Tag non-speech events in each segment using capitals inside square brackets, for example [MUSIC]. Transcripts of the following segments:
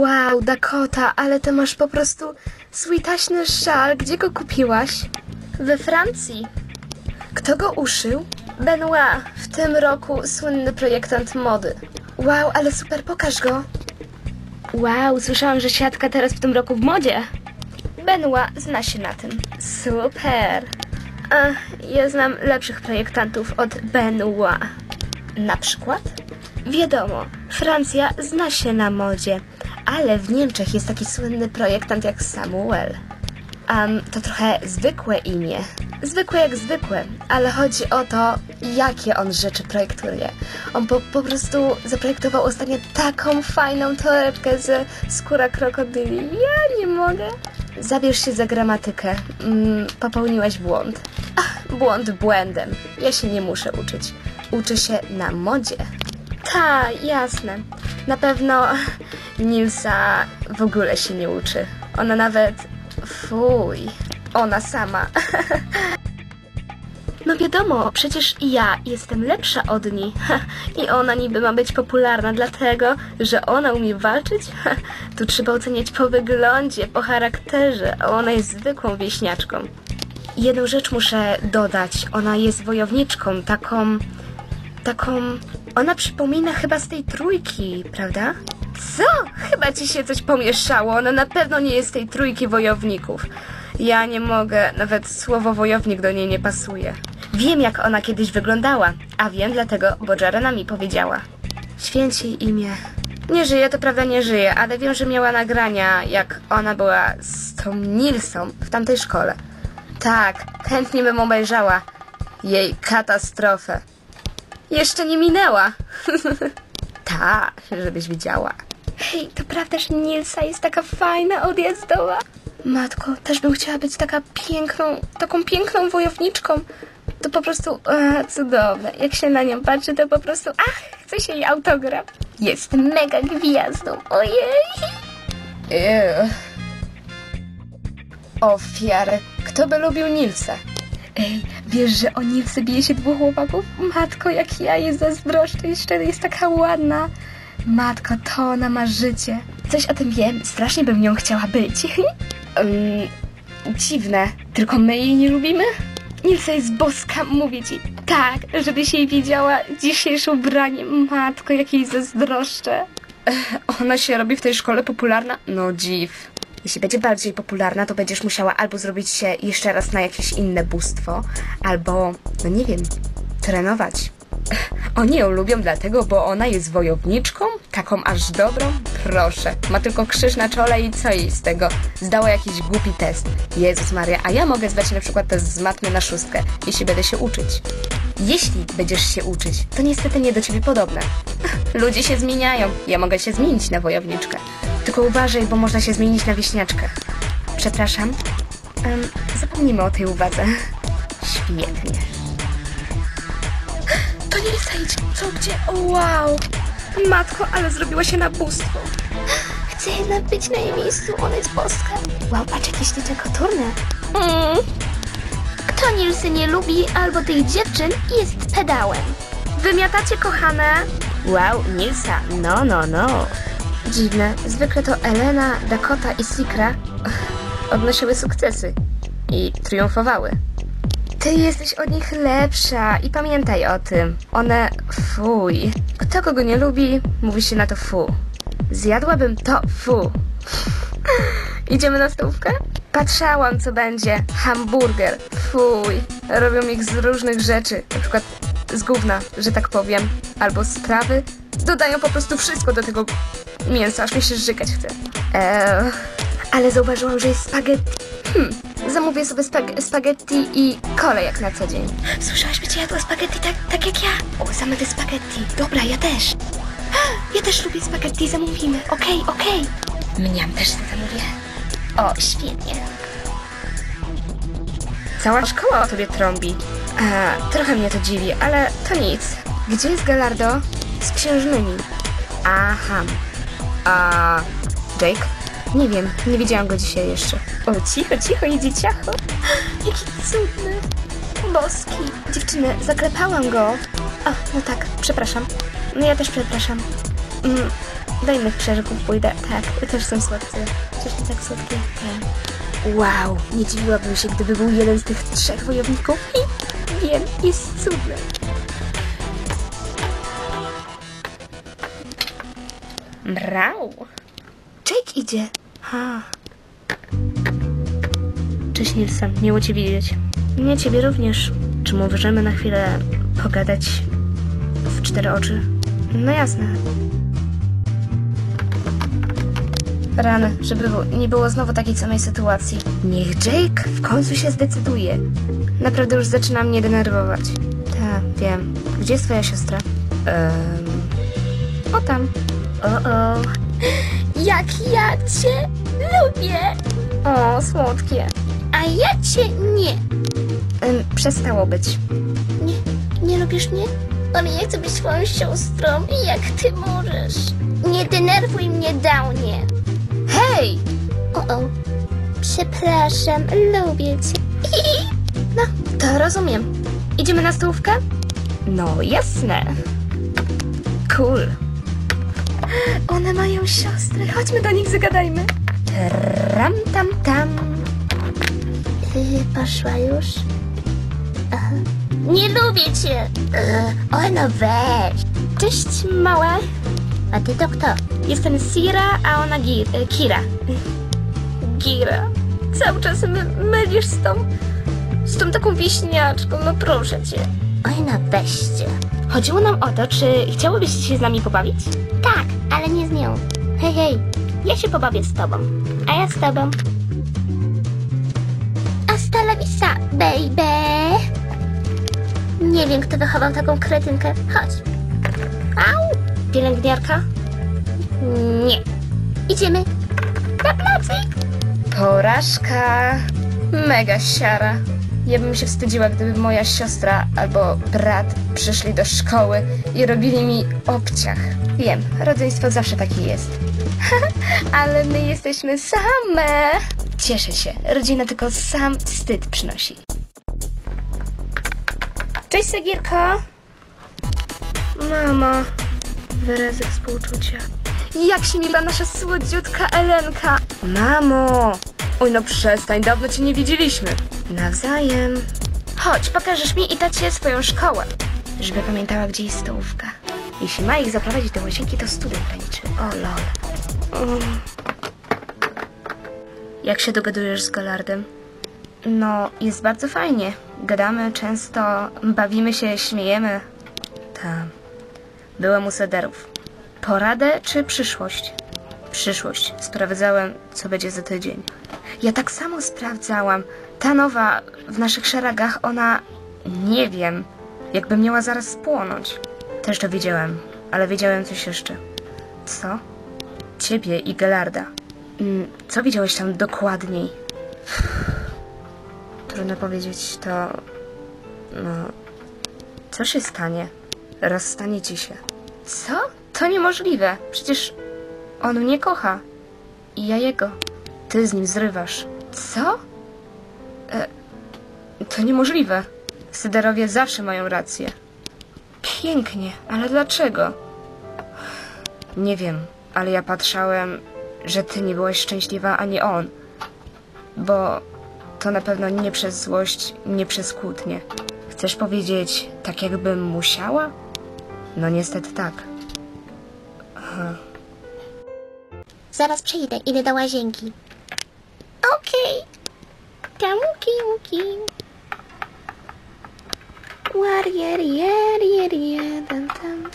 Wow, Dakota, ale ty masz po prostu swój taśny szal. Gdzie go kupiłaś? We Francji. Kto go uszył? Benoit, w tym roku słynny projektant mody. Wow, ale super, pokaż go. Wow, słyszałam, że siatka teraz w tym roku w modzie. Benoit zna się na tym. Super. Ach, ja znam lepszych projektantów od Benoit. Na przykład? Wiadomo, Francja zna się na modzie. Ale w Niemczech jest taki słynny projektant jak Samuel. Um, to trochę zwykłe imię. Zwykłe jak zwykłe, ale chodzi o to, jakie on rzeczy projektuje. On po, po prostu zaprojektował ostatnio taką fajną torebkę ze skóra krokodyli. Ja nie mogę. Zabierz się za gramatykę. Mm, popełniłaś błąd. Ach, błąd błędem. Ja się nie muszę uczyć. Uczę się na modzie. Ta, jasne. Na pewno Nilsa w ogóle się nie uczy. Ona nawet. Fuj. Ona sama. [LAUGHS] No wiadomo, przecież ja jestem lepsza od niej. [LAUGHS] I ona niby ma być popularna dlatego, że ona umie walczyć? [LAUGHS] Tu trzeba oceniać po wyglądzie, po charakterze, a ona jest zwykłą wieśniaczką. Jedną rzecz muszę dodać. Ona jest wojowniczką, taką. taką. Ona przypomina chyba z tej trójki, prawda? Co? Chyba ci się coś pomieszało. Ona na pewno nie jest z tej trójki wojowników. Ja nie mogę, nawet słowo wojownik do niej nie pasuje. Wiem, jak ona kiedyś wyglądała, a wiem dlatego, bo Jarena mi powiedziała. Święć jej imię. Nie żyje, to prawda nie żyje, ale wiem, że miała nagrania, jak ona była z tą Nilsą w tamtej szkole. Tak, chętnie bym obejrzała jej katastrofę. Jeszcze nie minęła. [LAUGHS] tak, żebyś widziała. Hej, to prawda, że Nilsa jest taka fajna, odjazdowa? Matko, też bym chciała być taka piękną, taką piękną wojowniczką. To po prostu cudowne. Jak się na nią patrzy, to po prostu ach, chce się jej autograf. Jest mega gwiazdą. Ojej. Ew. Ofiary. Kto by lubił Nilsa? Ej, wiesz, że o Nilsę bije się dwóch chłopaków? Matko, jak ja jej zazdroszczę, jeszcze jest taka ładna. Matko, to ona ma życie. Coś o tym wiem, strasznie bym nią chciała być. [LAUGHS] um, dziwne, tylko my jej nie lubimy? Nilsa jest boska, mówię ci. Tak, żebyś jej widziała dzisiejsze ubranie. Matko, jak jej zazdroszczę. Ona się robi w tej szkole popularna? No dziw. Jeśli będzie bardziej popularna, to będziesz musiała albo zrobić się jeszcze raz na jakieś inne bóstwo, albo, no nie wiem, trenować. [LAUGHS] Oni ją lubią dlatego, bo ona jest wojowniczką? Taką aż dobrą? Proszę. Ma tylko krzyż na czole i co jej z tego? Zdała jakiś głupi test. Jezus Maria, a ja mogę zdać na przykład test z matmy na szóstkę, jeśli będę się uczyć. Jeśli będziesz się uczyć, to niestety nie do ciebie podobne. [LAUGHS] Ludzie się zmieniają. Ja mogę się zmienić na wojowniczkę. Tylko uważaj, bo można się zmienić na wieśniaczkę. Przepraszam. Um, zapomnijmy o tej uwadze. Świetnie. To nie idź. Co, gdzie? O, wow. Matko, ale zrobiła się na bóstwo. Chcę jednak być na jej miejscu, ona jest boska. Wow, patrz jakie śliczne koturny. Mm. Kto Nilsy nie lubi albo tych dziewczyn jest pedałem. Wymiatacie, kochane? Wow, Nilsa. No, no, no. Dziwne. Zwykle to Elena, Dakota i Sikra odnosiły sukcesy i triumfowały. Ty jesteś od nich lepsza i pamiętaj o tym. One fuj. Kto kogo nie lubi, mówi się na to fu. Zjadłabym to fu. [LAUGHS] Idziemy na stołówkę? Patrzałam, co będzie. Hamburger. Fuj. Robią ich z różnych rzeczy. Na przykład z gówna, że tak powiem. Albo z trawy. Dodają po prostu wszystko do tego mięsa, aż mi się żygać chce. Eee, ale zauważyłam, że jest spaghetti. Hmm. Zamówię sobie spag spaghetti i kolę jak na co dzień. Słyszałaś, będzie jadła spaghetti tak, tak jak ja? O, same te spaghetti. Dobra, ja też. Ja też lubię spaghetti, zamówimy. Okej, okay, okej. Okay. Mniam też zamówię. O, świetnie. Cała szkoła o tobie trąbi. A, trochę mnie to dziwi, ale to nic. Gdzie jest Galardo? Z księżnymi. Aha. A Jake? Nie wiem, nie widziałam go dzisiaj jeszcze. O, cicho, cicho, idzie ciacho. [GASPS] Jaki cudny. Boski. Dziewczyny, zaklepałam go. O, no tak, przepraszam. No ja też przepraszam. Mm, Do innych przeżyków pójdę. Tak, też są słodcy. Przecież to tak słodkie. Tak. Wow, nie dziwiłabym się, gdyby był jeden z tych trzech wojowników. I wiem, jest cudny. Mrał. Jake idzie. Ha. Cześć Nilsen, miło Cię widzieć. Mnie Ciebie również. Czy możemy na chwilę pogadać w cztery oczy? No jasne. Rany, żeby nie było znowu takiej samej sytuacji. Niech Jake w końcu się zdecyduje. Naprawdę już zaczyna mnie denerwować. Tak, wiem. Gdzie jest twoja siostra? Um, o tam. O, o. Jak ja cię lubię, O, słodkie. a ja cię nie. Ym, przestało być. Nie, nie lubisz mnie? Ale ja chcę być twoją siostrą, jak ty możesz. Nie denerwuj mnie, Downie. Hej! O, o. Przepraszam, lubię cię. [LAUGHS] No, to rozumiem. Idziemy na stołówkę? No, jasne. Cool. One mają siostry. Chodźmy do nich, zagadajmy. Tram, tam, tam. Poszła już? Aha. Nie lubię cię. O, no weź. Cześć, małe. A ty to kto? Jestem Sira, a ona Gir, e, Kira. Gira. Cały czas my, mylisz z tą... z tą taką wieśniaczką, no proszę cię. Oj, no weźcie. Chodziło nam o to, czy chciałybyście się z nami pobawić? Tak, ale nie z nią. Hej, hej. Ja się pobawię z tobą. A ja z tobą. Hasta la vista, baby. Nie wiem, kto wychował taką kretynkę. Chodź. Au. Pielęgniarka? Nie. Idziemy na placyk. Porażka. Mega siara. Ja bym się wstydziła, gdyby moja siostra albo brat przyszli do szkoły i robili mi obciach. Wiem, rodzeństwo zawsze takie jest. [LAUGHS] Ale my jesteśmy same. Cieszę się. Rodzina tylko sam wstyd przynosi. Cześć, Segierko. Mama. Wyrazy współczucia. Jak się miewa nasza słodziutka Elenka? Mamo! Oj, no przestań, dawno cię nie widzieliśmy. Nawzajem. Chodź, pokażesz mi i tacie swoją szkołę. Żeby pamiętała, gdzie jest stołówka. Jeśli ma ich zaprowadzić do łazienki, to student graniczy. O lol. Um. Jak się dogadujesz z Galardem? No, jest bardzo fajnie. Gadamy często, bawimy się, śmiejemy. Tam. Byłem u sederów. Poradę czy przyszłość? Przyszłość. Sprawdzałem, co będzie za tydzień. Ja tak samo sprawdzałam. Ta nowa w naszych szeregach, ona. Nie wiem. Jakby miała zaraz spłonąć. Też to wiedziałem, ale wiedziałem coś jeszcze. Co? Ciebie i Gelarda. Mm, Co widziałeś tam dokładniej? [SIGHS] Trudno powiedzieć, to. No. Co się stanie? Rozstaniecie się. Co? To niemożliwe. Przecież on mnie kocha. I ja jego. Ty z nim zrywasz. Co? E, to niemożliwe. Syderowie zawsze mają rację. Pięknie, ale dlaczego? Nie wiem, ale ja patrzałem, że ty nie byłaś szczęśliwa, ani on. Bo to na pewno nie przez złość, nie przez kłótnie. Chcesz powiedzieć, tak jakbym musiała? No niestety tak. Zaraz przyjdę, idę do łazienki. Okej. Kamuki, muki. Warrior, yer, yer, yer, tam, tam.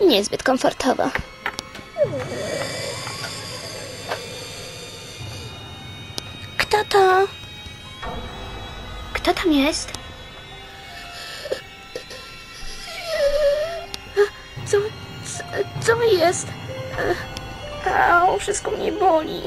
Niezbyt komfortowo. Tam jest? Co, co, co jest? Au, wszystko mnie boli.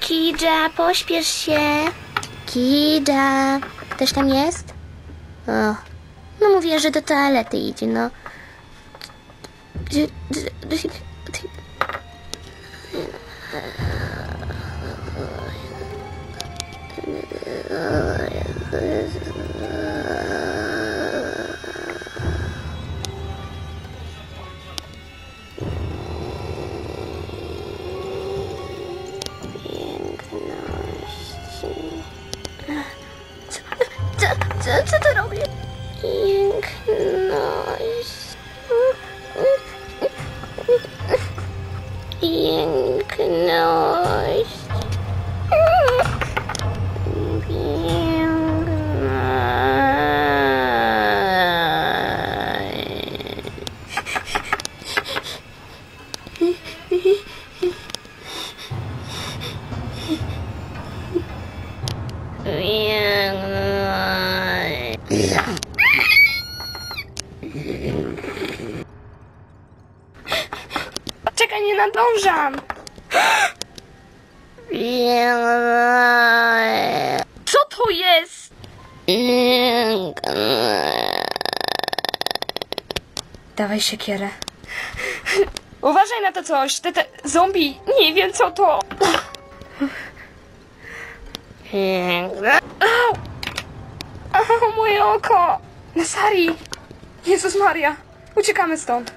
Kidża, pośpiesz się. Kidża, ktoś tam jest? O, no mówię, że do toalety idzie, no. Co, co to. Dawaj siekierę. Uważaj na to coś, te, te zombie, nie wiem co to. Au! Au, moje oko! Nasari! Jezus Maria! Uciekamy stąd.